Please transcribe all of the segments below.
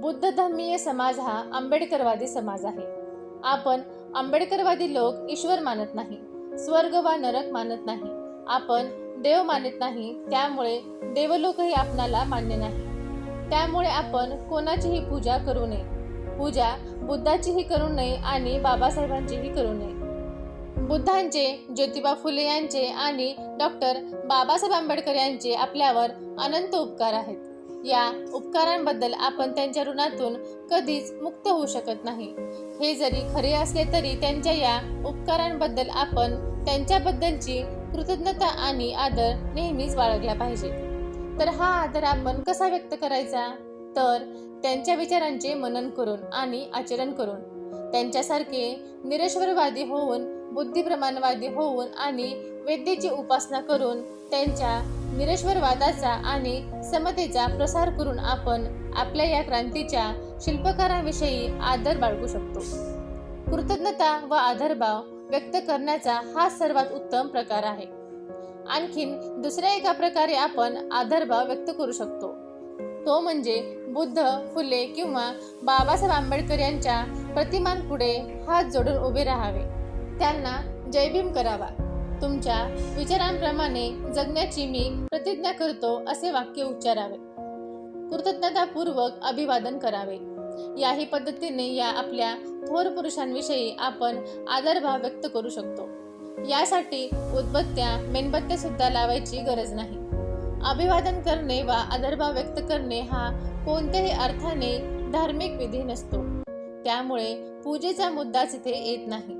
बुद्ध धर्मीय समाज हा आंबेडकरवादी समाज आहे. आपण आंबेडकरवादी लोक ईश्वर मानत नाही स्वर्ग वा नरक मानत नाही. आपण देव मानत नाही त्यामुळे देवलोकही आपणाला मान्य नाही. त्यामुळे आपण कोणाचीही पूजा करू नये. पूजा बुद्धाचीही करू नये आणि बाबासाहेबांचीही करू नये. बुद्धांचे ज्योतिबा फुले यांचे आणि डॉक्टर बाबासाहेब आंबेडकर यांचे आपल्यावर अनंत उपकार आहेत. या उपकारांबद्दल आपण त्यांच्या ऋणातून कधीच मुक्त होऊ शकत नाही. हे जरी खरे असले तरी त्यांच्या या उपकारांबद्दल आपण त्यांच्याबद्दलची कृतज्ञता आणि आदर नेहमीच बाळगला पाहिजे. तर हा आदर आपण कसा व्यक्त करायचा? तर त्यांच्या विचारांचे मनन करून आणि आचरण करून. त्यांच्यासारखे निरेश्वरवादी होऊन बुद्धिप्रमाणवादी होऊन आणि वेद्येची उपासना करून त्यांच्या निरेश्वरवादाचा आणि समतेचा प्रसार करून आपण आपल्या या क्रांतीच्या शिल्पकाराविषयी आदर बाळगू शकतो. कृतज्ञता व आदरभाव व्यक्त करण्याचा हा सर्वात उत्तम प्रकार आहे. आणखीन दुसऱ्या एका प्रकारे आपण आदरभाव व्यक्त करू शकतो. तो म्हणजे बुद्ध फुले किंवा बाबासाहेब आंबेडकर यांच्या प्रतिमांपुढे हात जोडून उभे राहावे. त्यांना जयभीम करावा. तुमच्या विचारांप्रमाणे जगण्याची मी प्रतिज्ञा करतो असे वाक्य उच्चारावे. कृतज्ञतापूर्वक अभिवादन करावे. याही पद्धतीने या आपल्या थोर पुरुषांविषयी आपण आदरभाव व्यक्त करू शकतो. यासाठी उदबत्त्या मेणबत्त्या सुद्धा लावायची गरज नाही. अभिवादन करणे वा आदरभाव व्यक्त करणे हा कोणत्याही अर्थाने धार्मिक विधी नसतो. त्यामुळे पूजेचा मुद्दाच इथे येत नाही.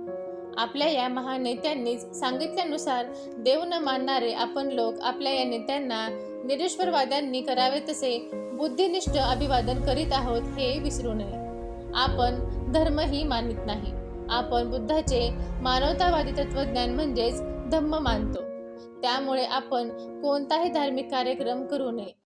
आपल्या या महानेत्यांनीच सांगितल्यानुसार देव न मानणारे आपण लोक आपल्या या नेत्यांना निरेश्वरवाद्यांनी करावे तसे बुद्धिनिष्ठ अभिवादन करीत आहोत हे विसरू नये. आपण धर्मही मानित नाही. आपण बुद्धाचे मानवतावादी तत्वज्ञान म्हणजेच धम्म मानतो. त्यामुळे आपण कोणताही धार्मिक कार्यक्रम करू नये.